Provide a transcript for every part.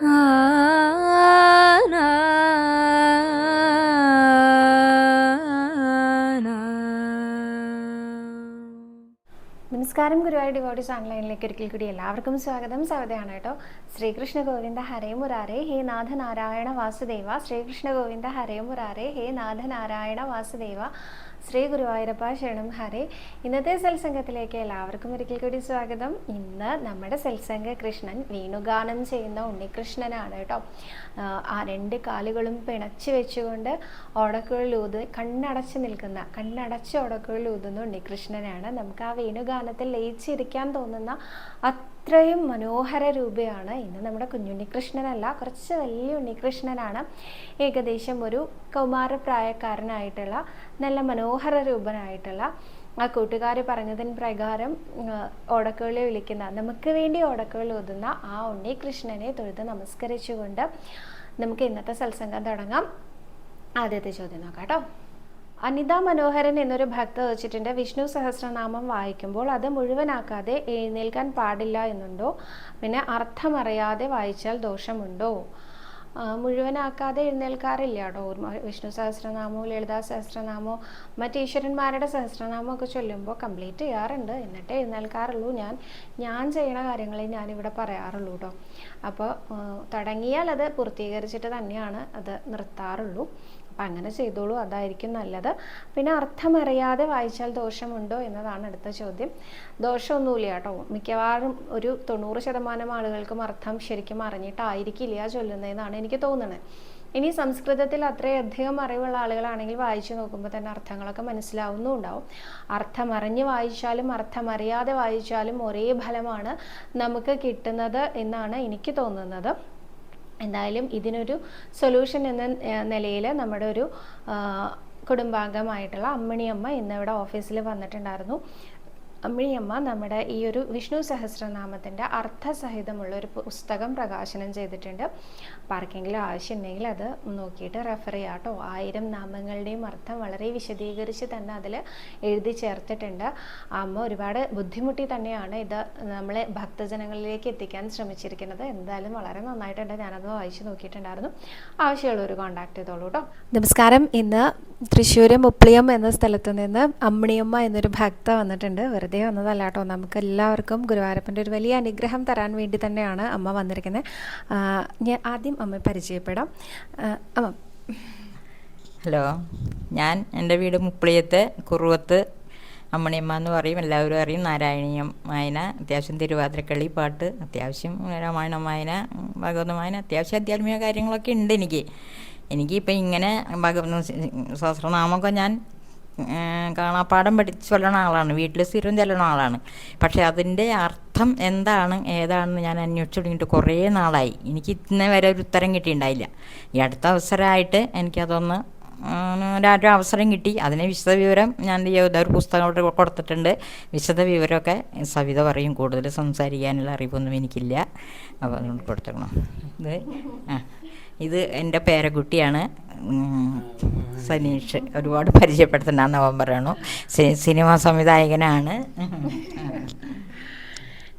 നമസ്കാരം ഗുരുവായൂർ ഡിവോട്ടീസ് ഓൺലൈനിലേക്ക് ഒരിക്കൽ കൂടി എല്ലാവർക്കും സ്വാഗതം. സവതയാണ് കേട്ടോ. ശ്രീകൃഷ്ണ ഗോവിന്ദ ഹരേ മുരാരേ ഹേ നാഥ നാരായണ വാസുദേവ. ശ്രീകൃഷ്ണ ഗോവിന്ദ ഹരേ മുരാരേ ഹേ നാഥ നാരായണ വാസുദേവ. ശ്രീ ഗുരുവായൂരപ്പ ക്ഷണം ഹരേ. ഇന്നത്തെ സത്സംഗത്തിലേക്ക് എല്ലാവർക്കും ഒരിക്കൽ കൂടി സ്വാഗതം. ഇന്ന് നമ്മുടെ സത്സംഗ കൃഷ്ണൻ വേണുഗാനം ചെയ്യുന്ന ഉണ്ണികൃഷ്ണനാണ് കേട്ടോ. ആ രണ്ട് കാലുകളും പിണച്ചു വെച്ചുകൊണ്ട് ഓടക്കുഴൽ ഊത് കണ്ണടച്ച് നിൽക്കുന്ന കണ്ണടച്ച് ഓടക്കുഴൽ ഊതുന്ന ഉണ്ണികൃഷ്ണനാണ്. നമുക്ക് ആ വേണുഗാനത്തിൽ ലയിച്ചിരിക്കാൻ തോന്നുന്ന അത്രയും മനോഹര രൂപയാണ് ഇന്ന് നമ്മുടെ കുഞ്ഞുണ്ണികൃഷ്ണനല്ല കുറച്ച് വലിയ ഉണ്ണികൃഷ്ണനാണ്. ഏകദേശം ഒരു കൗമാരപ്രായക്കാരനായിട്ടുള്ള നല്ല മനോഹര രൂപനായിട്ടുള്ള ആ കൂട്ടുകാർ പറഞ്ഞതിന് പ്രകാരം ഓടക്കുകളെ വിളിക്കുന്ന നമുക്ക് വേണ്ടി ഓടക്കുകളി ഒതുന്ന ആ ഉണ്ണികൃഷ്ണനെ തൊഴുത് നമസ്കരിച്ചുകൊണ്ട് നമുക്ക് ഇന്നത്തെ സത്സംഗം തുടങ്ങാം. ആദ്യത്തെ ചോദ്യം നോക്കാം കേട്ടോ. അനിത മനോഹരൻ എന്നൊരു ഭക്ത വെച്ചിട്ടുണ്ട് വിഷ്ണു സഹസ്രനാമം വായിക്കുമ്പോൾ അത് മുഴുവനാക്കാതെ എഴുന്നേൽക്കാൻ പാടില്ല എന്നുണ്ടോ? പിന്നെ അർത്ഥമറിയാതെ വായിച്ചാൽ ദോഷമുണ്ടോ? മുഴുവനാക്കാതെ എഴുന്നേൽക്കാറില്ല കേട്ടോ വിഷ്ണു സഹസ്രനാമോ ലളിതാ സഹസ്രനാമോ മറ്റ് ഈശ്വരന്മാരുടെ സഹസ്രനാമോ ഒക്കെ ചൊല്ലുമ്പോൾ കംപ്ലീറ്റ് ചെയ്യാറുണ്ട്. എന്നിട്ട് എഴുന്നേൽക്കാറുള്ളൂ. ഞാൻ ഞാൻ ചെയ്യുന്ന കാര്യങ്ങളെ ഞാനിവിടെ പറയാറുള്ളൂ കേട്ടോ അപ്പോൾ തുടങ്ങിയാൽ അത് പൂർത്തീകരിച്ചിട്ട് തന്നെയാണ് അത് നിർത്താറുള്ളൂ. അപ്പം അങ്ങനെ ചെയ്തോളൂ അതായിരിക്കും നല്ലത്. പിന്നെ അർത്ഥമറിയാതെ വായിച്ചാൽ ദോഷമുണ്ടോ എന്നതാണ് അടുത്ത ചോദ്യം. ദോഷമൊന്നുമില്ല കേട്ടോ. മിക്കവാറും ഒരു തൊണ്ണൂറ് ശതമാനം ആളുകൾക്കും അർത്ഥം ശരിക്കും അറിഞ്ഞിട്ടായിരിക്കില്ല ചൊല്ലുന്നതെന്നാണ് എനിക്ക് തോന്നുന്നത് ഇനി സംസ്കൃതത്തിൽ അത്രയധികം അറിവുള്ള ആളുകളാണെങ്കിൽ വായിച്ചു നോക്കുമ്പോൾ തന്നെ അർത്ഥങ്ങളൊക്കെ മനസ്സിലാവുന്നുണ്ടാവും. അർത്ഥം അറിഞ്ഞ് വായിച്ചാലും അർത്ഥമറിയാതെ വായിച്ചാലും ഒരേ ഫലമാണ് നമുക്ക് കിട്ടുന്നത് എന്നാണ് എനിക്ക് തോന്നുന്നത്. എന്തായാലും ഇതിനൊരു സൊല്യൂഷൻ എന്ന നിലയിൽ നമ്മുടെ ഒരു കുടുംബാംഗമായിട്ടുള്ള അമ്മിണിയമ്മ ഇന്നിവിടെ ഓഫീസിൽ വന്നിട്ടുണ്ടായിരുന്നു. അമ്മിണിയമ്മ നമ്മുടെ ഈ ഒരു വിഷ്ണു സഹസ്രനാമത്തിന്റെ അർത്ഥസഹിതമുള്ള ഒരു പുസ്തകം പ്രകാശനം ചെയ്തിട്ടുണ്ട്. അപ്പോൾ ആർക്കെങ്കിലും ആവശ്യമുണ്ടെങ്കിൽ അത് നോക്കിയിട്ട് റെഫർ ചെയ്യാം കേട്ടോ. ആയിരം നാമങ്ങളുടെയും അർത്ഥം വളരെ വിശദീകരിച്ച് തന്നെ അതിൽ എഴുതി ചേർത്തിട്ടുണ്ട്. അമ്മ ഒരുപാട് ബുദ്ധിമുട്ടി തന്നെയാണ് ഇത് നമ്മളെ ഭക്തജനങ്ങളിലേക്ക് എത്തിക്കാൻ ശ്രമിച്ചിരിക്കുന്നത്. എന്തായാലും വളരെ നന്നായിട്ടുണ്ട്. ഞാനത് വായിച്ചു നോക്കിയിട്ടുണ്ടായിരുന്നു. ആവശ്യമുള്ളവർ കോൺടാക്ട് ചെയ്തോളൂ കേട്ടോ. നമസ്കാരം. ഇന്ന് തൃശ്ശൂർ മുപ്ലിയം എന്ന സ്ഥലത്ത് നിന്ന് അമ്മിണിയമ്മ എന്നൊരു ഭക്ത വന്നിട്ടുണ്ട്. വെറുതെ വന്നതല്ല കേട്ടോ. നമുക്ക് എല്ലാവർക്കും ഗുരുവായൂരപ്പന്റെ ഒരു വലിയ അനുഗ്രഹം തരാൻ വേണ്ടി തന്നെയാണ് അമ്മ വന്നിരിക്കുന്നത്. ഞാൻ ആദ്യം അമ്മയെ പരിചയപ്പെടാം. അമ്മ. ഹലോ ഞാൻ എന്റെ വീട് മുപ്പിളിയത്ത് കുറുവത്ത് അമ്മണിയമ്മ എന്ന് പറയും എല്ലാവരും അറിയും. നാരായണീയം വായന അത്യാവശ്യം തിരുവാതിരക്കളി പാട്ട് അത്യാവശ്യം രാമായണ വായന ഭഗവത വായന അത്യാവശ്യം ആധ്യാത്മിക കാര്യങ്ങളൊക്കെ ഉണ്ട് എനിക്ക്. എനിക്കിപ്പോൾ ഇങ്ങനെ ഭഗവത് സഹസ്രനാമമൊക്കെ ഞാൻ ഏഹ്, കാണാപ്പാഠം പഠിച്ച് ചൊല്ലണ ആളാണ്. വീട്ടിൽ സ്ഥിരം ചെല്ലണ ആളാണ്. പക്ഷേ അതിന്റെ അർത്ഥം എന്താണ് ഏതാണെന്ന് ഞാൻ അന്വേഷിച്ച് തുടങ്ങിയിട്ട് കുറേ നാളായി. എനിക്ക് ഇന്നേ വരെ ഒരു ഉത്തരം കിട്ടിയിട്ടുണ്ടായില്ല ഈ അടുത്ത അവസരമായിട്ട് എനിക്കതൊന്ന് ഒരു അവസരം കിട്ടി. അതിനെ വിശദവിവരം ഞാൻ ഒരു പുസ്തകം കൊടുത്തിട്ടുണ്ട്. വിശദവിവരമൊക്കെ സവിത പറയും. കൂടുതൽ സംസാരിക്കാനുള്ള അറിവൊന്നും എനിക്കില്ല. അപ്പോൾ അതുകൊണ്ട് കൊടുത്തേക്കണം ഇത് ആ. ഇത് എന്റെ പേരക്കുട്ടിയാണ്. സനീഷ് ഒരുപാട് പരിചയപ്പെടുത്തേണ്ട സി- സിനിമാ സംവിധായകനാണ്.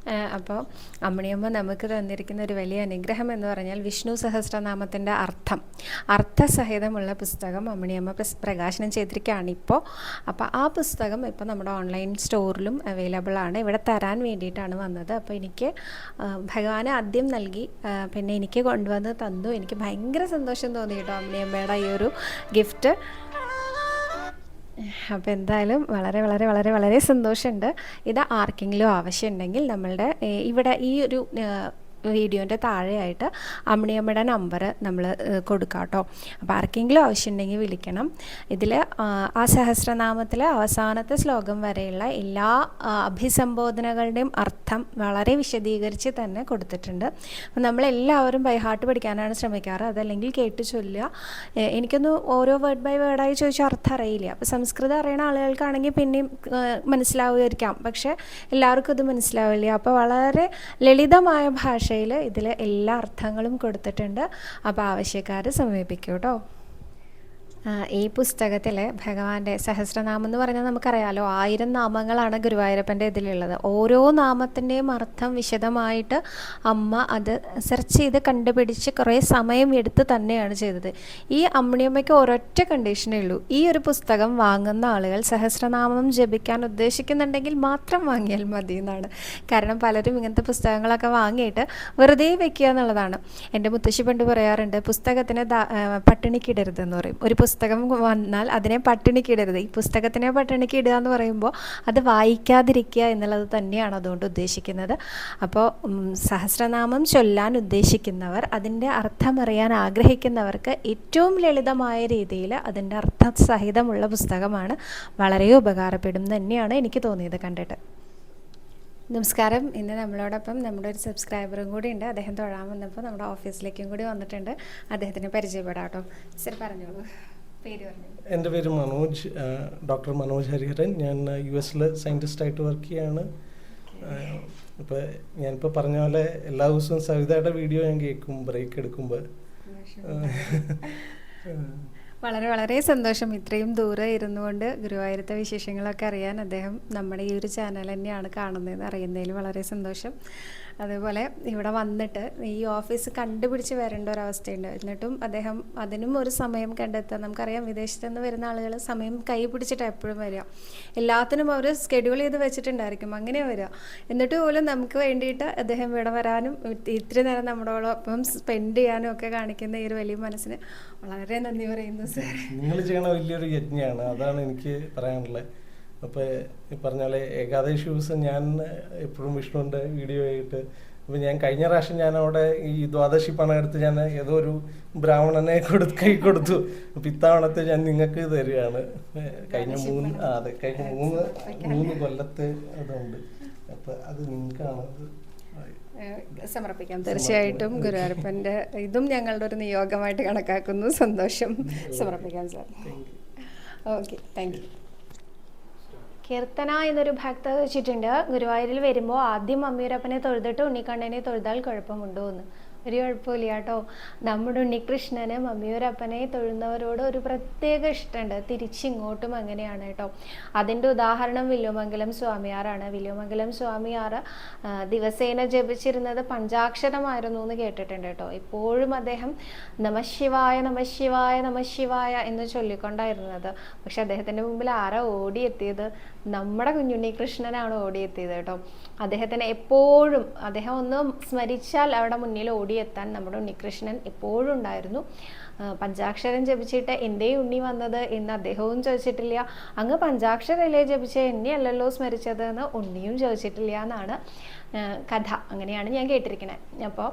അപ്പോൾ അമ്മിണിയമ്മ നമുക്ക് തന്നിരിക്കുന്ന ഒരു വലിയ അനുഗ്രഹം എന്ന് പറഞ്ഞാൽ വിഷ്ണു സഹസ്രനാമത്തിന്റെ അർത്ഥം. അർത്ഥസഹിതമുള്ള പുസ്തകം അമ്മിണിയമ്മ പ്രകാശനം ചെയ്തിരിക്കുകയാണ് ഇപ്പോൾ അപ്പോൾ ആ പുസ്തകം ഇപ്പോൾ നമ്മുടെ ഓൺലൈൻ സ്റ്റോറിലും അവൈലബിൾ ആണ്. ഇവിടെ തരാൻ വേണ്ടിയിട്ടാണ് വന്നത്. അപ്പോൾ എനിക്ക് ഭഗവാൻ ആദ്യം നൽകി പിന്നെ എനിക്ക് കൊണ്ടുവന്ന് തന്നു. എനിക്ക് ഭയങ്കര സന്തോഷം തോന്നി കേട്ടോ അമ്മിണിയമ്മയുടെ ഈ ഒരു ഗിഫ്റ്റ്. അപ്പോൾ എന്തായാലും വളരെ വളരെ വളരെ വളരെ സന്തോഷമുണ്ട്. ഇത് ആർക്കെങ്കിലും ആവശ്യമുണ്ടെങ്കിൽ നമ്മളുടെ ഇവിടെ ഈ ഒരു വീഡിയോന്റെ താഴെയായിട്ട് അമ്മിണിയമ്മയുടെ നമ്പർ നമ്മൾ കൊടുക്കാം കേട്ടോ അപ്പോൾ ആർക്കെങ്കിലും ആവശ്യമുണ്ടെങ്കിൽ വിളിക്കണം. ഇതിൽ ആ സഹസ്രനാമത്തിലെ അവസാനത്തെ ശ്ലോകം വരെയുള്ള എല്ലാ അഭിസംബോധനകളുടെയും അർത്ഥം വളരെ വിശദീകരിച്ച് തന്നെ കൊടുത്തിട്ടുണ്ട്. അപ്പം നമ്മളെല്ലാവരും ബൈ ഹാർട്ട് പഠിക്കാനാണ് ശ്രമിക്കാറ്. അതല്ലെങ്കിൽ കേട്ട് ചൊല്ലുക. എനിക്കൊന്ന് ഓരോ വേർഡ് ബൈ വേർഡായി ചോദിച്ചാൽ അർത്ഥം അറിയില്ല. അപ്പോൾ സംസ്കൃതം അറിയണ ആളുകൾക്കാണെങ്കിൽ പിന്നെയും മനസ്സിലാവുകയായിരിക്കാം പക്ഷേ എല്ലാവർക്കും ഇത് മനസ്സിലാവില്ല. അപ്പോൾ വളരെ ലളിതമായ ഭാഷയിൽ ഇതിൽ എല്ലാ അർത്ഥങ്ങളും കൊടുത്തിട്ടുണ്ട്. അപ്പോൾ ആവശ്യക്കാരെ സമീപിക്കൂ കേട്ടോ ഈ പുസ്തകത്തിൽ ഭഗവാന്റെ സഹസ്രനാമം എന്ന് പറഞ്ഞാൽ നമുക്കറിയാലോ ആയിരം നാമങ്ങളാണ് ഗുരുവായൂരപ്പന്റെ ഇതിലുള്ളത്. ഓരോ നാമത്തിന്റെയും അർത്ഥം വിശദമായിട്ട് അമ്മ അത് സെർച്ച് ചെയ്ത് കണ്ടുപിടിച്ച് കുറേ സമയം എടുത്ത് തന്നെയാണ് ചെയ്തത്. ഈ അമ്മിണിയമ്മയ്ക്ക് ഒരൊറ്റ കണ്ടീഷനേ ഉള്ളൂ. ഈ ഒരു പുസ്തകം വാങ്ങുന്ന ആളുകൾ സഹസ്രനാമം ജപിക്കാൻ ഉദ്ദേശിക്കുന്നുണ്ടെങ്കിൽ മാത്രം വാങ്ങിയാൽ മതി എന്നാണ്. കാരണം പലരും ഇങ്ങനത്തെ പുസ്തകങ്ങളൊക്കെ വാങ്ങിയിട്ട് വെറുതെ വെക്കുക എന്നുള്ളതാണ്. എന്റെ മുത്തശ്ശി പണ്ട് പറയാറുണ്ട് പുസ്തകത്തിന് പട്ടിണിക്കിടരുതെന്ന് പറയും. ഒരു പുസ്തകം വന്നാൽ അതിനെ പട്ടിണിക്കിടരുത്. ഈ പുസ്തകത്തിനെ പട്ടിണിക്ക് എന്ന് പറയുമ്പോൾ അത് വായിക്കാതിരിക്കുക എന്നുള്ളത് തന്നെയാണ് അതുകൊണ്ട് ഉദ്ദേശിക്കുന്നത്. അപ്പോൾ സഹസ്രനാമം ചൊല്ലാൻ ഉദ്ദേശിക്കുന്നവർ അതിന്റെ അർത്ഥം അറിയാൻ ആഗ്രഹിക്കുന്നവർക്ക് ഏറ്റവും ലളിതമായ രീതിയിൽ അതിന്റെ അർത്ഥസഹിതമുള്ള പുസ്തകമാണ് വളരെ ഉപകാരപ്പെടും തന്നെയാണ് എനിക്ക് തോന്നിയത് കണ്ടിട്ട്. നമസ്കാരം. ഇന്ന് നമ്മളോടൊപ്പം നമ്മുടെ ഒരു സബ്സ്ക്രൈബറും കൂടി ഉണ്ട്. അദ്ദേഹം തൊഴാൻ വന്നപ്പോൾ നമ്മുടെ ഓഫീസിലേക്കും കൂടി വന്നിട്ടുണ്ട്. അദ്ദേഹത്തിന് പരിചയപ്പെടാം കേട്ടോ. സർ പറഞ്ഞോളൂ. പറഞ്ഞു എന്റെ പേര് മനോജ് ഡോക്ടർ മനോജ് ഹരിഹരൻ. ഞാൻ യു എസിൽ സയന്റിസ്റ്റായിട്ട് വർക്ക് ചെയ്യാണ്. ഇപ്പോൾ ഞാനിപ്പോൾ പറഞ്ഞ പോലെ എല്ലാ ദിവസവും സവിതയുടെ വീഡിയോ ഞാൻ കേൾക്കും ബ്രേക്ക് എടുക്കുമ്പോൾ വളരെ വളരെ സന്തോഷം. ഇത്രയും ദൂരെ ഇരുന്നുകൊണ്ട് ഗുരുവായൂരത്തെ വിശേഷങ്ങളൊക്കെ അറിയാൻ അദ്ദേഹം നമ്മുടെ ഈ ഒരു ചാനൽ തന്നെയാണ് കാണുന്നതെന്ന് അറിയുന്നതിൽ വളരെ സന്തോഷം. അതേപോലെ ഇവിടെ വന്നിട്ട് ഈ ഓഫീസ് കണ്ടുപിടിച്ച് വരേണ്ട ഒരവസ്ഥയുണ്ട്. എന്നിട്ടും അദ്ദേഹം അതിനും ഒരു സമയം കണ്ടെത്താൻ നമുക്കറിയാം വിദേശത്ത് നിന്ന് വരുന്ന ആളുകൾ സമയം കൈ പിടിച്ചിട്ട് എപ്പോഴും വരിക. എല്ലാത്തിനും അവർ സ്കെഡ്യൂൾ ചെയ്ത് വെച്ചിട്ടുണ്ടായിരിക്കും. അങ്ങനെ വരിക. എന്നിട്ട് പോലും നമുക്ക് വേണ്ടിയിട്ട് അദ്ദേഹം ഇവിടെ വരാനും ഇത്തിരി നേരം നമ്മളോടൊപ്പം സ്പെൻഡ് ചെയ്യാനും ഒക്കെ കാണിക്കുന്ന ഈ ഒരു വലിയ മനസ്സിന് വളരെ നന്ദി പറയുന്നു സാർ നിങ്ങൾ ചെയ്യണ വലിയൊരു യജ്ഞമാണ് അതാണ് എനിക്ക് പറയാനുള്ളത്. അപ്പോൾ ഈ പറഞ്ഞ പോലെ ഏകാദശി ദിവസം ഞാൻ എപ്പോഴും വിഷ്ണുവിന്റെ വീഡിയോ ആയിട്ട് അപ്പം ഞാൻ കഴിഞ്ഞ പ്രാവശ്യം ഞാൻ അവിടെ ഈ ദ്വാദശി പണം എടുത്ത് ഞാൻ ഏതോ ഒരു ബ്രാഹ്മണനെ കൊടുത്ത് കൈ കൊടുത്തു. അപ്പം ഇത്തവണത്തെ ഞാൻ നിങ്ങൾക്ക് തരികയാണ്. കഴിഞ്ഞ മൂന്ന് ആ അതെ കഴിഞ്ഞ മൂന്ന് മൂന്ന് കൊല്ലത്തെ അതുണ്ട്. അപ്പം അത് നിങ്ങൾക്കാണ് അത് സമർപ്പിക്കാം. തീർച്ചയായിട്ടും ഗുരുവായൂരപ്പന്റെ ഇതും ഞങ്ങളുടെ ഒരു നിയോഗമായിട്ട് കണക്കാക്കുന്നു. സന്തോഷം. സമർപ്പിക്കാം sir. Okay thank you. Keerthana എന്നൊരു ഭക്ത വെച്ചിട്ടുണ്ട്. ഗുരുവായൂരിൽ വരുമ്പോൾ ആദ്യം അമ്മയൂരപ്പനെ തൊഴുതിട്ട് ഉണ്ണിക്കണ്ണനെ തൊഴുതാൽ കുഴപ്പമുണ്ടോ എന്ന് ഒരു കുഴപ്പമില്ല കേട്ടോ. നമ്മുടെ ഉണ്ണികൃഷ്ണന് മമ്മിയൂരപ്പനെ തൊഴുന്നവരോട് ഒരു പ്രത്യേക ഇഷ്ടമുണ്ട്. തിരിച്ചിങ്ങോട്ടും അങ്ങനെയാണ് കേട്ടോ. അതിന്റെ ഉദാഹരണം വില്ലുമംഗലം സ്വാമിയാറാണ്. വില്ലുമംഗലം സ്വാമിയാർ ദിവസേന ജപിച്ചിരുന്നത് പഞ്ചാക്ഷരമായിരുന്നു എന്ന് കേട്ടിട്ടുണ്ട് കേട്ടോ. ഇപ്പോഴും അദ്ദേഹം നമശിവായ നമശിവായ നമശിവായ എന്ന് ചൊല്ലിക്കൊണ്ടായിരുന്നത്. പക്ഷെ അദ്ദേഹത്തിന്റെ മുമ്പിൽ ആരാ ഓടിയെത്തിയത്? നമ്മുടെ കുഞ്ഞുണ്ണി കൃഷ്ണനാണ് ഓടിയെത്തിയത് കേട്ടോ. അദ്ദേഹത്തിന് എപ്പോഴും അദ്ദേഹം ഒന്ന് സ്മരിച്ചാൽ അവിടെ മുന്നിൽ ഓടിയെത്താൻ നമ്മുടെ ഉണ്ണികൃഷ്ണൻ എപ്പോഴും ഉണ്ടായിരുന്നു. പഞ്ചാക്ഷരം ജപിച്ചിട്ട് എന്തേ ഉണ്ണി വന്നത്? എന്ന് അദ്ദേഹവും ചോദിച്ചിട്ടില്ല. അങ്ങ് പഞ്ചാക്ഷരല്ലേ ജപിച്ച? എന്നെയല്ലല്ലോ സ്മരിച്ചത് എന്ന് ഉണ്ണിയും ചോദിച്ചിട്ടില്ല എന്നാണ് കഥ. അങ്ങനെയാണ് ഞാൻ കേട്ടിരിക്കുന്നത് അപ്പോൾ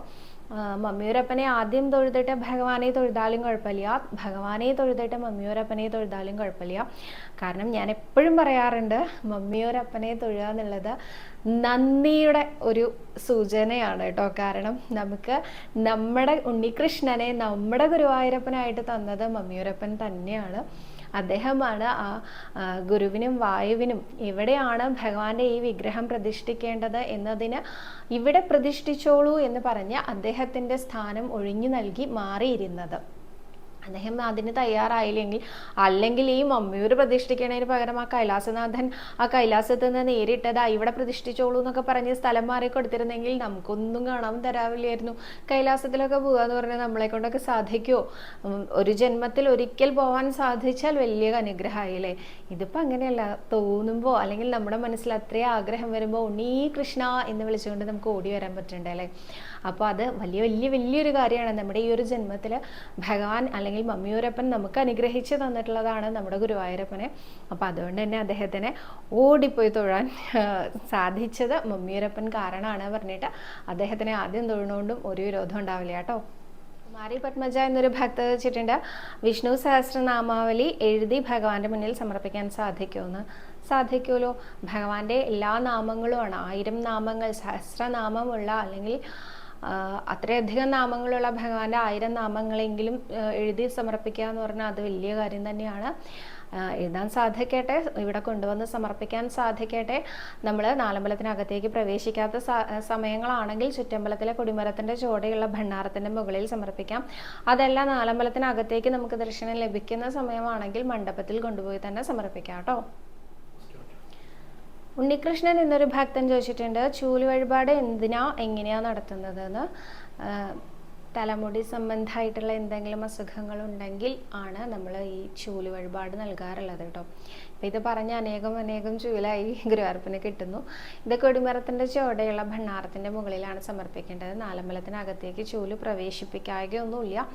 മമ്മിയൂരപ്പനെ ആദ്യം തൊഴുതിട്ട് ഭഗവാനെ തൊഴുതാലും കുഴപ്പമില്ല. ഭഗവാനെ തൊഴുതിട്ട് മമ്മിയൂരപ്പനെ തൊഴുതാലും കുഴപ്പമില്ല. കാരണം ഞാൻ എപ്പോഴും പറയാറുണ്ട് മമ്മിയൂരപ്പനെ തൊഴുക എന്നുള്ളത് നന്ദിയുടെ ഒരു സൂചനയാണ് കേട്ടോ. കാരണം നമുക്ക് നമ്മുടെ ഉണ്ണികൃഷ്ണനെ നമ്മുടെ ഗുരുവായൂരപ്പനായിട്ട് തന്നത് മമ്മിയൂരപ്പൻ തന്നെയാണ്. അദ്ദേഹമാണ് ആ ഗുരുവിനും വായുവിനും എവിടെയാണ് ഭഗവാന്റെ ഈ വിഗ്രഹം പ്രതിഷ്ഠിക്കേണ്ടത് എന്നതിന് ഇവിടെ പ്രതിഷ്ഠിച്ചോളൂ എന്ന് പറഞ്ഞ് അദ്ദേഹത്തിന്റെ സ്ഥാനം ഒഴിഞ്ഞു നൽകി മാറിയിരുന്നത്. അദ്ദേഹം അതിന് തയ്യാറായില്ലെങ്കിൽ അല്ലെങ്കിൽ ഈ മമ്മിയൂർ പ്രതിഷ്ഠിക്കണതിന് പകരം ആ കൈലാസനാഥൻ ആ കൈലാസത്ത് നിന്ന് നേരിട്ടതാ ഇവിടെ പ്രതിഷ്ഠിച്ചോളൂ എന്നൊക്കെ പറഞ്ഞ് സ്ഥലം മാറി കൊടുത്തിരുന്നെങ്കിൽ നമുക്കൊന്നും കാണാൻ തരാവില്ലായിരുന്നു. കൈലാസത്തിലൊക്കെ പോകുക എന്ന് പറഞ്ഞാൽ നമ്മളെ കൊണ്ടൊക്കെ സാധിക്കുമോ ഒരു ജന്മത്തിൽ ഒരിക്കൽ പോകാൻ സാധിച്ചാൽ വലിയ അനുഗ്രഹമായില്ലേ? ഇതിപ്പോൾ അങ്ങനെയല്ല തോന്നുമ്പോൾ അല്ലെങ്കിൽ നമ്മുടെ മനസ്സിൽ അത്രയും ആഗ്രഹം വരുമ്പോൾ ഉണ്ണീ കൃഷ്ണ എന്ന് വിളിച്ചുകൊണ്ട് നമുക്ക് ഓടി വരാൻ പറ്റുന്നുണ്ട് അല്ലേ? അപ്പോൾ അത് വലിയ വലിയ വലിയൊരു കാര്യമാണ്. നമ്മുടെ ഈ ഒരു ജന്മത്തിൽ ഭഗവാൻ അല്ലെങ്കിൽ മമ്മിയൂരപ്പൻ നമുക്ക് അനുഗ്രഹിച്ച് തന്നിട്ടുള്ളതാണ് നമ്മുടെ ഗുരുവായൂരപ്പനെ. അപ്പോൾ അതുകൊണ്ട് തന്നെ അദ്ദേഹത്തിനെ ഓടിപ്പോയി തൊഴാൻ സാധിച്ചത് മമ്മിയൂരപ്പൻ കാരണമാണ് പറഞ്ഞിട്ട് അദ്ദേഹത്തിനെ ആദ്യം തൊഴുന്നുകൊണ്ടും ഒരു വിരോധം ഉണ്ടാവില്ല കേട്ടോ. കുമാരി പത്മജ എന്നൊരു ഭക്ത വെച്ചിട്ടുണ്ട്. വിഷ്ണു സഹസ്രനാമാവലി എഴുതി ഭഗവാന്റെ മുന്നിൽ സമർപ്പിക്കാൻ സാധിക്കുമെന്ന്. സാധിക്കുമല്ലോ. ഭഗവാന്റെ എല്ലാ നാമങ്ങളുമാണ്. ആയിരം നാമങ്ങൾ സഹസ്രനാമമുള്ള അല്ലെങ്കിൽ അത്രയധികം നാമങ്ങളുള്ള ഭഗവാന്റെ ആയിരം നാമങ്ങളെങ്കിലും എഴുതി സമർപ്പിക്കുക എന്ന് പറഞ്ഞാൽ അത് വലിയ കാര്യം തന്നെയാണ്. എഴുതാൻ സാധിക്കട്ടെ ഇവിടെ കൊണ്ടുവന്ന് സമർപ്പിക്കാൻ സാധിക്കട്ടെ. നമ്മൾ നാലമ്പലത്തിനകത്തേക്ക് പ്രവേശിക്കാത്ത സമയങ്ങളാണെങ്കിൽ ചുറ്റമ്പലത്തിലെ കൊടിമരത്തിന്റെ ചുവടെയുള്ള ഭണ്ണാരത്തിന്റെ മുകളിൽ സമർപ്പിക്കാം. അതല്ല നാലമ്പലത്തിനകത്തേക്ക് നമുക്ക് ദർശനം ലഭിക്കുന്ന സമയമാണെങ്കിൽ മണ്ഡപത്തിൽ കൊണ്ടുപോയി തന്നെ സമർപ്പിക്കാം കേട്ടോ. ഉണ്ണികൃഷ്ണൻ എന്നൊരു ഭക്തൻ ചോദിച്ചിട്ടുണ്ട് ചൂൽ വഴിപാട് എന്തിനാ എങ്ങനെയാ നടത്തുന്നത് എന്ന് തലമുടി സംബന്ധമായിട്ടുള്ള എന്തെങ്കിലും അസുഖങ്ങൾ ഉണ്ടെങ്കിൽ ആണ് നമ്മൾ ഈ ചൂൽ വഴിപാട് നൽകാറുള്ളത് കേട്ടോ. അപ്പം ഇത് പറഞ്ഞ് അനേകം അനേകം ചൂലായി ഗുരുവായൂരപ്പന് കിട്ടുന്നു. ഇത് കൊടിമരത്തിന്റെ ചുവടെയുള്ള ഭണ്ണാരത്തിന്റെ മുകളിലാണ് സമർപ്പിക്കേണ്ടത്. നാലമ്പലത്തിനകത്തേക്ക് ചൂൽ പ്രവേശിപ്പിക്കാതെയൊന്നുമില്ല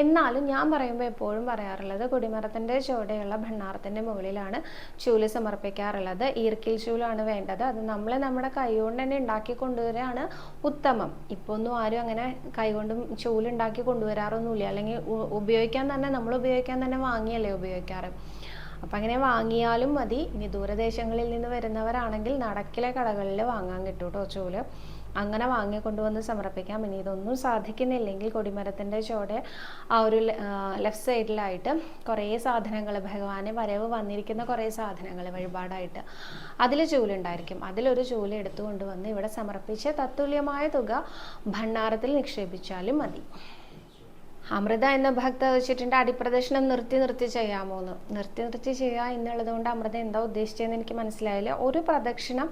എന്നാലും ഞാൻ പറയുമ്പോൾ എപ്പോഴും പറയാറുള്ളത് കൊടിമരത്തിന്റെ ചുവടെയുള്ള ഭണ്ണാരത്തിന്റെ മുകളിലാണ് ചൂൽ സമർപ്പിക്കാറുള്ളത്. ഈർക്കിൽ ചൂലാണ് വേണ്ടത്. അത് നമ്മൾ നമ്മുടെ കൈകൊണ്ട് തന്നെ ഉണ്ടാക്കി കൊണ്ടുവരികയാണ് ഉത്തമം. ഇപ്പോൾ ഒന്നും ആരും അങ്ങനെ കൈകൊണ്ടും ചൂലുണ്ടാക്കി കൊണ്ടുവരാറൊന്നുമില്ല. അല്ലെങ്കിൽ ഉപയോഗിക്കാൻ തന്നെ നമ്മൾ ഉപയോഗിക്കാൻ തന്നെ വാങ്ങിയല്ലേ ഉപയോഗിക്കാറ്. അപ്പം അങ്ങനെ വാങ്ങിയാലും മതി. ഇനി ദൂരദേശങ്ങളിൽ നിന്ന് വരുന്നവരാണെങ്കിൽ നടക്കിലെ കടകളിൽ വാങ്ങാൻ കിട്ടും കേട്ടോ ചൂൽ. അങ്ങനെ വാങ്ങിക്കൊണ്ടുവന്ന് സമർപ്പിക്കാം. ഇനി ഇതൊന്നും സാധിക്കുന്നില്ലെങ്കിൽ കൊടിമരത്തിന്റെ ചുവടെ ആ ഒരു ലെഫ്റ്റ് സൈഡിലായിട്ട് കുറേ സാധനങ്ങൾ ഭഗവാന് വരവ് വന്നിരിക്കുന്ന കുറേ സാധനങ്ങൾ വഴിപാടായിട്ട് അതിൽ ചൂലുണ്ടായിരിക്കും. അതിലൊരു ചൂൽ എടുത്തു കൊണ്ടുവന്ന് ഇവിടെ സമർപ്പിച്ച് തത്തുല്യമായ തുക ഭണ്ണാരത്തിൽ നിക്ഷേപിച്ചാലും മതി. അമൃത എന്ന ഭക്ത വെച്ചിട്ടുണ്ട്. അടിപ്രദക്ഷിണം നിർത്തി നിർത്തി ചെയ്യാമോ എന്ന് നിർത്തി നിർത്തി ചെയ്യുക എന്നുള്ളത് കൊണ്ട് അമൃത എന്താ ഉദ്ദേശിച്ചതെന്ന് എനിക്ക് മനസ്സിലായില്ല. ഒരു പ്രദക്ഷിണം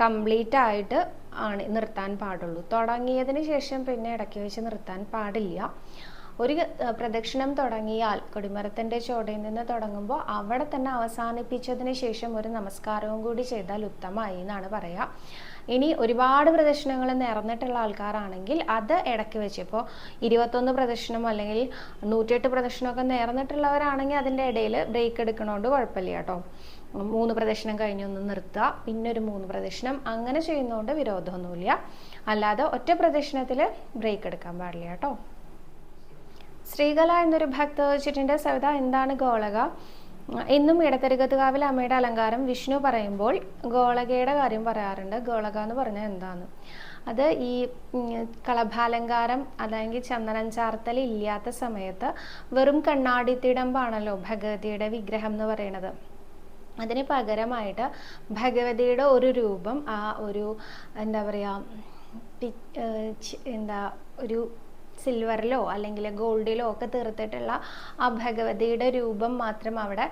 കംപ്ലീറ്റ് ആയിട്ട് ആണ് നിർത്താൻ പാടുള്ളൂ. തുടങ്ങിയതിന് ശേഷം പിന്നെ ഇടയ്ക്ക് വെച്ച് നിർത്താൻ പാടില്ല. ഒരു പ്രദക്ഷിണം തുടങ്ങിയാൽ കൊടിമരത്തിന്റെ ചോടയിൽ നിന്ന് തുടങ്ങുമ്പോൾ അവിടെ തന്നെ അവസാനിപ്പിച്ചതിന് ശേഷം ഒരു നമസ്കാരവും കൂടി ചെയ്താൽ ഉത്തമമായി എന്നാണ് പറയുക ഇനി ഒരുപാട് പ്രദക്ഷിണങ്ങൾ നിറഞ്ഞിട്ടുള്ള ആൾക്കാരാണെങ്കിൽ അത് ഇടയ്ക്ക് വെച്ച് ഇപ്പോൾ ഇരുപത്തൊന്ന് പ്രദക്ഷിണം അല്ലെങ്കിൽ നൂറ്റിയെട്ട് പ്രദക്ഷിണമൊക്കെ നേർന്നിട്ടുള്ളവരാണെങ്കിൽ അതിന്റെ ഇടയിൽ ബ്രേക്ക് എടുക്കണോണ്ട് കുഴപ്പമില്ല കേട്ടോ. മൂന്ന് പ്രദക്ഷിണം കഴിഞ്ഞൊന്ന് നിർത്തുക. പിന്നെ ഒരു മൂന്ന് പ്രദക്ഷിണം അങ്ങനെ ചെയ്യുന്നതുകൊണ്ട് വിരോധമൊന്നുമില്ല. അല്ലാതെ ഒറ്റ പ്രദക്ഷിണത്തിൽ ബ്രേക്ക് എടുക്കാൻ പാടില്ല കേട്ടോ. ശ്രീകല എന്നൊരു ഭക്ത വെച്ചിട്ടുണ്ട്. സവിത എന്താണ് ഗോളക? എന്നും ഇടത്തരികത്തുകാവിൽ അമ്മയുടെ അലങ്കാരം വിഷ്ണു പറയുമ്പോൾ ഗോളകയുടെ കാര്യം പറയാറുണ്ട്. ഗോളക എന്ന് പറഞ്ഞാൽ എന്താണ് അത് ഈ കളഭാലങ്കാരം അല്ലെങ്കിൽ ചന്ദനം ചാർത്തൽ ഇല്ലാത്ത സമയത്ത് വെറും കണ്ണാടി തിടമ്പാണല്ലോ ഭഗവതിയുടെ വിഗ്രഹം എന്ന് പറയുന്നത്. അതിന് പകരമായിട്ട് ഭഗവതിയുടെ ഒരു രൂപം ആ ഒരു എന്താ പറയുക എന്താ ഒരു സിൽവറിലോ അല്ലെങ്കിൽ ഗോൾഡിലോ ഒക്കെ തീർത്തിട്ടുള്ള ആ ഭഗവതിയുടെ രൂപം മാത്രം അവിടെ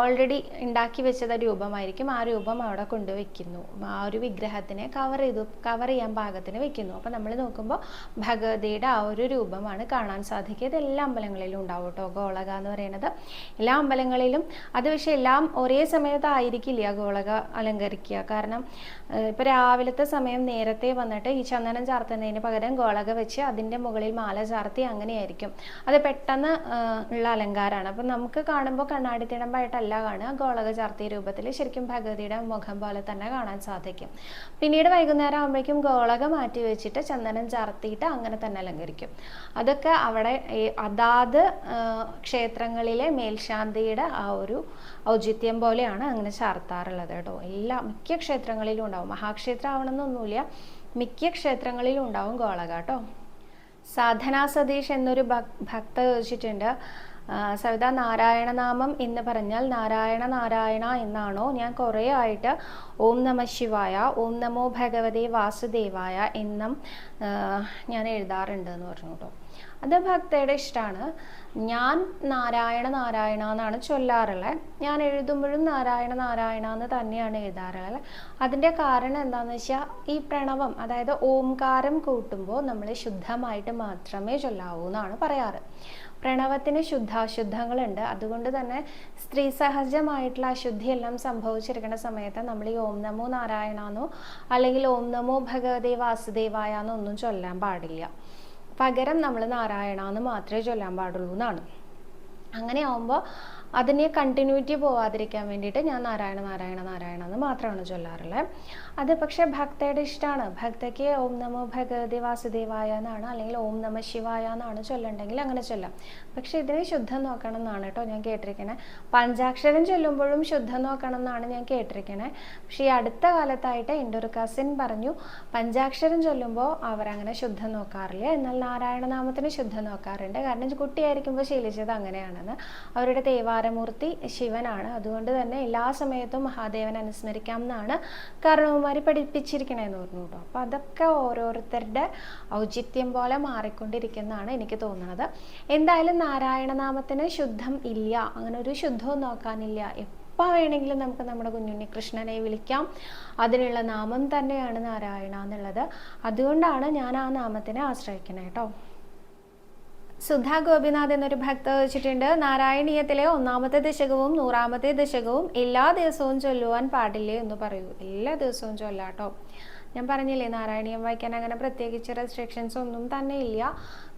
ഓൾറെഡി ഉണ്ടാക്കി വെച്ചത് രൂപമായിരിക്കും. ആ രൂപം അവിടെ കൊണ്ടുവയ്ക്കുന്നു ആ ഒരു വിഗ്രഹത്തിനെ കവർ ചെയ്തു കവർ ചെയ്യാൻ പാകത്തിന് വെക്കുന്നു. അപ്പം നമ്മൾ നോക്കുമ്പോൾ ഭഗവതിയുടെ ആ ഒരു രൂപമാണ് കാണാൻ സാധിക്കുക. ഇത് എല്ലാ അമ്പലങ്ങളിലും ഉണ്ടാവും കേട്ടോ. ഗോളക എന്ന് പറയുന്നത്. എല്ലാ അമ്പലങ്ങളിലും അത് പക്ഷേ എല്ലാം ഒരേ സമയത്തായിരിക്കില്ല ഗോളക അലങ്കരിക്കുക. കാരണം ഇപ്പോൾ രാവിലത്തെ സമയം നേരത്തെ വന്നിട്ട് ഈ ചന്ദനം ചാർത്തുന്നതിന് പകരം ഗോളക വെച്ച് അതിന്റെ മുകളിൽ മാല ചാർത്തി അങ്ങനെയായിരിക്കും. അത് പെട്ടെന്ന് ഉള്ള അലങ്കാരമാണ്. അപ്പം നമുക്ക് കാണുമ്പോൾ കണ്ണാടി തിടമ്പായിട്ടല്ല കാണുക. ഗോളക ചാർത്തിയ രൂപത്തിൽ ശരിക്കും ഭഗവതിയുടെ മുഖം പോലെ തന്നെ കാണാൻ സാധിക്കും. പിന്നീട് വൈകുന്നേരം ആകുമ്പോഴേക്കും ഗോളക മാറ്റി വെച്ചിട്ട് ചന്ദനം ചാർത്തിയിട്ട് അങ്ങനെ തന്നെ അലങ്കരിക്കും. അതൊക്കെ അവിടെ അതാത് ക്ഷേത്രങ്ങളിലെ മേൽശാന്തിയുടെ ആ ഒരു ഔചിത്യം പോലെയാണ് അങ്ങനെ ചാർത്താറുള്ളത് കേട്ടോ. എല്ലാ മിക്ക ക്ഷേത്രങ്ങളിലും ഉണ്ടാവും. മഹാക്ഷേത്രം ആവണമെന്നൊന്നുമില്ല മിക്ക ക്ഷേത്രങ്ങളിലും ഉണ്ടാവും ഗോളക കേട്ടോ. സാധന സതീഷ് എന്നൊരു ഭക്- ഭക്ത ചോദിച്ചിട്ടുണ്ട്. സവിത നാരായണ നാമം എന്ന് പറഞ്ഞാൽ നാരായണ നാരായണ എന്നാണോ. ഞാൻ കുറേ ആയിട്ട് ഓം നമ ശിവായ ഓം നമോ ഭഗവതേ വാസുദേവായ എന്നും ഞാൻ എഴുതാറുണ്ട് എന്ന് പറഞ്ഞു കേട്ടോ. അത് ഭക്തയുടെ ഇഷ്ടമാണ് ഞാൻ നാരായണ നാരായണ എന്നാണ് ചൊല്ലാറുള്ളത് ഞാൻ എഴുതുമ്പോഴും നാരായണ നാരായണ എന്ന് തന്നെയാണ് എഴുതാറുള്ളത്. അതിന്റെ കാരണം എന്താണെന്ന് വെച്ചാൽ ഈ പ്രണവം അതായത് ഓംകാരം കൂട്ടുമ്പോൾ നമ്മൾ ശുദ്ധമായിട്ട് മാത്രമേ ചൊല്ലാവൂ എന്നാണ് പറയാറ്. പ്രണവത്തിന് ശുദ്ധാശുദ്ധങ്ങളുണ്ട്. അതുകൊണ്ട് തന്നെ സ്ത്രീ സഹജമായിട്ടുള്ള അശുദ്ധിയെല്ലാം സംഭവിച്ചിരിക്കുന്ന സമയത്ത് നമ്മൾ ഈ ഓം നമോ നാരായണാന്നോ അല്ലെങ്കിൽ ഓം നമോ ഭഗവതി വാസുദേവായാന്നോ ഒന്നും ചൊല്ലാൻ പാടില്ല. പകരം നമ്മൾ നാരായണാന്ന് മാത്രമേ ചൊല്ലാൻ പാടുള്ളൂ എന്നാണ് അങ്ങനെ ആവുമ്പോൾ അതിനെ കണ്ടിന്യൂറ്റി പോവാതിരിക്കാൻ വേണ്ടിയിട്ട് ഞാൻ നാരായണ നാരായണ നാരായണ എന്ന് മാത്രമാണ് ചൊല്ലാറുള്ളത് അത് പക്ഷേ ഭക്തയുടെ ഇഷ്ടമാണ് ഭക്തയ്ക്ക് ഓം നമോ ഭഗവതി വാസുദേവായ എന്നാണ് അല്ലെങ്കിൽ ഓം നമ ശിവായ എന്നാണ് ചൊല്ലുണ്ടെങ്കിൽ അങ്ങനെ ചൊല്ലാം. പക്ഷേ ഇതിനെ ശുദ്ധം നോക്കണം എന്നാണ് കേട്ടോ ഞാൻ കേട്ടിരിക്കണേ. പഞ്ചാക്ഷരം ചൊല്ലുമ്പോഴും ശുദ്ധം നോക്കണം എന്നാണ് ഞാൻ കേട്ടിരിക്കണേ. പക്ഷേ ഈ അടുത്ത കാലത്തായിട്ട് എന്റെ ഒരു കസിൻ പറഞ്ഞു പഞ്ചാക്ഷരം ചൊല്ലുമ്പോൾ അവരങ്ങനെ ശുദ്ധം നോക്കാറില്ല. എന്നാൽ നാരായണ നാമത്തിന് ശുദ്ധം നോക്കാറുണ്ട്. കാരണം കുട്ടിയായിരിക്കുമ്പോൾ ശീലിച്ചത് അങ്ങനെയാണെന്ന്. അവരുടെ ദേവാരമൂർത്തി ശിവനാണ്. അതുകൊണ്ട് തന്നെ എല്ലാ സമയത്തും മഹാദേവൻ അനുസ്മരിക്കാം എന്നാണ് കാരണവന്മാർ പഠിപ്പിച്ചിരിക്കണേന്ന് പറഞ്ഞു കേട്ടോ. അപ്പോൾ അതൊക്കെ ഓരോരുത്തരുടെ ഔചിത്യം പോലെ മാറിക്കൊണ്ടിരിക്കുന്നതാണ് എനിക്ക് തോന്നുന്നത് എന്തായാലും നാരായണ നാമത്തിന് ശുദ്ധം ഇല്ല. അങ്ങനെ ഒരു ശുദ്ധവും നോക്കാനില്ല. എപ്പോൾ വേണമെങ്കിലും നമുക്ക് നമ്മുടെ കുഞ്ഞുണ്ണി കൃഷ്ണനെ വിളിക്കാം. അതിനുള്ള നാമം തന്നെയാണ് നാരായണ എന്നുള്ളത്. അതുകൊണ്ടാണ് ഞാൻ ആ നാമത്തിനെ ആശ്രയിക്കുന്നത് കേട്ടോ. സുധാ ഗോപിനാഥ് എന്നൊരു ഭക്ത വെച്ചിട്ടുണ്ട്. നാരായണീയത്തിലെ ഒന്നാമത്തെ ദശകവും നൂറാമത്തെ ദശകവും എല്ലാ ദിവസവും ചൊല്ലുവാൻ പാടില്ലേ എന്ന് പറയൂ. എല്ലാ ദിവസവും ചൊല്ലാട്ടോ ഞാൻ പറഞ്ഞില്ലേ നാരായണീയം വായിക്കാൻ അങ്ങനെ പ്രത്യേകിച്ച് റെസ്ട്രിക്ഷൻസ് ഒന്നും തന്നെ ഇല്ല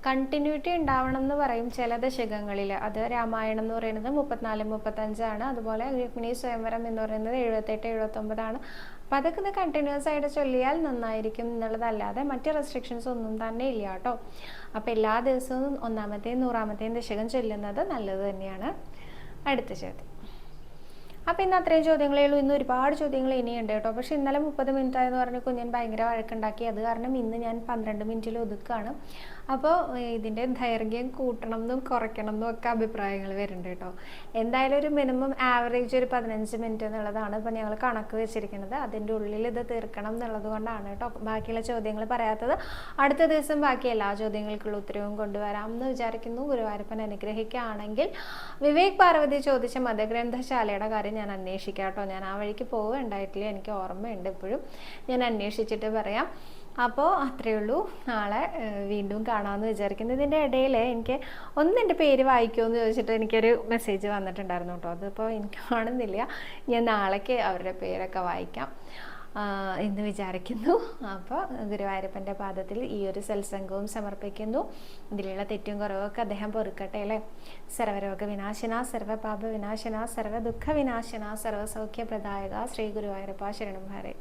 കണ്ടിന്യൂറ്റി ഉണ്ടാവണം എന്ന് പറയും ചില ദശകങ്ങളിൽ. അത് രാമായണം എന്ന് പറയുന്നത് മുപ്പത്തിനാല് മുപ്പത്തഞ്ചാണ്. അതുപോലെ രുക്മിണി സ്വയംവരം എന്ന് പറയുന്നത് എഴുപത്തെട്ട് എഴുപത്തൊമ്പതാണ്. അപ്പം അതൊക്കെ ഒന്ന് കണ്ടിന്യൂസ് ആയിട്ട് ചൊല്ലിയാൽ നന്നായിരിക്കും എന്നുള്ളതല്ലാതെ മറ്റ് റെസ്ട്രിക്ഷൻസ് ഒന്നും തന്നെ ഇല്ല കേട്ടോ. അപ്പോൾ എല്ലാ ദിവസവും ഒന്നാമത്തെയും നൂറാമത്തെയും ദശകം ചൊല്ലുന്നത് നല്ലത് തന്നെയാണ്. അടുത്ത ചോദ്യം. അപ്പോൾ ഇന്ന് അത്രയും ചോദ്യങ്ങളേ ഉള്ളൂ. ഇന്ന് ഒരുപാട് ചോദ്യങ്ങൾ ഇനിയുണ്ട് കേട്ടോ. പക്ഷേ ഇന്നലെ മുപ്പത് മിനിറ്റ് ആയെന്ന് പറഞ്ഞ് കുഞ്ഞൻ ഭയങ്കര വഴക്കുണ്ടാക്കി. അത് കാരണം ഇന്ന് ഞാൻ പന്ത്രണ്ട് മിനിറ്റിൽ ഒതുക്കുകയാണ് അപ്പോൾ ഇതിന്റെ ദൈർഘ്യം കൂട്ടണം എന്നും കുറയ്ക്കണം എന്നും ഒക്കെ അഭിപ്രായങ്ങൾ വരുന്നുണ്ട് കേട്ടോ. എന്തായാലും ഒരു മിനിമം ആവറേജ് ഒരു പതിനഞ്ച് മിനിറ്റ് എന്നുള്ളതാണ് ഇപ്പോൾ ഞങ്ങൾ കണക്ക് വെച്ചിരിക്കുന്നത്. അതിന്റെ ഉള്ളിൽ ഇത് തീർക്കണം എന്നുള്ളത് കൊണ്ടാണ് കേട്ടോ ബാക്കിയുള്ള ചോദ്യങ്ങൾ പറയാത്തത്. അടുത്ത ദിവസം ബാക്കി എല്ലാ ചോദ്യങ്ങൾക്കുള്ള ഉത്തരവും കൊണ്ടുവരാം എന്ന് വിചാരിക്കുന്നു. ഗുരുവായൂരപ്പൻ അനുഗ്രഹിക്കുകയാണെങ്കിൽ വിവേക് പാർവതി ചോദിച്ച മതഗ്രന്ഥശാലയുടെ കാര്യം ഞാൻ അന്വേഷിക്കാം കേട്ടോ. ഞാൻ ആ വഴിക്ക് പോവുകയുണ്ടായിട്ടില്ല. എനിക്ക് ഓർമ്മയുണ്ട് ഇപ്പോഴും. ഞാൻ അന്വേഷിച്ചിട്ട് പറയാം. അപ്പോൾ അത്രയേ ഉള്ളൂ. നാളെ വീണ്ടും വീണ്ടും കാണാമെന്ന് വിചാരിക്കുന്നു. ഇതിന്റെ ഇടയിൽ എനിക്ക് ഒന്ന് എന്റെ പേര് വായിക്കുമോ എന്ന് ചോദിച്ചിട്ട് എനിക്കൊരു മെസ്സേജ് വന്നിട്ടുണ്ടായിരുന്നു കേട്ടോ. അതിപ്പോൾ എനിക്ക് കാണുന്നില്ല. ഞാൻ നാളേക്ക് അവരുടെ പേരൊക്കെ വായിക്കാം എന്ന് വിചാരിക്കുന്നു. അപ്പോൾ ഗുരുവായൂരപ്പന്റെ പാദത്തിൽ ഈ ഒരു സത്സംഗവും സമർപ്പിക്കുന്നു. ഇതിലുള്ള തെറ്റും കുറവൊക്കെ അദ്ദേഹം പൊറുക്കട്ടെ അല്ലേ? സർവരോഗ വിനാശന സർവപാപ വിനാശന സർവ ദുഃഖ വിനാശന സർവസൗഖ്യപ്രദായക ശ്രീ ഗുരുവായൂരപ്പ ശരണം ഹരേ.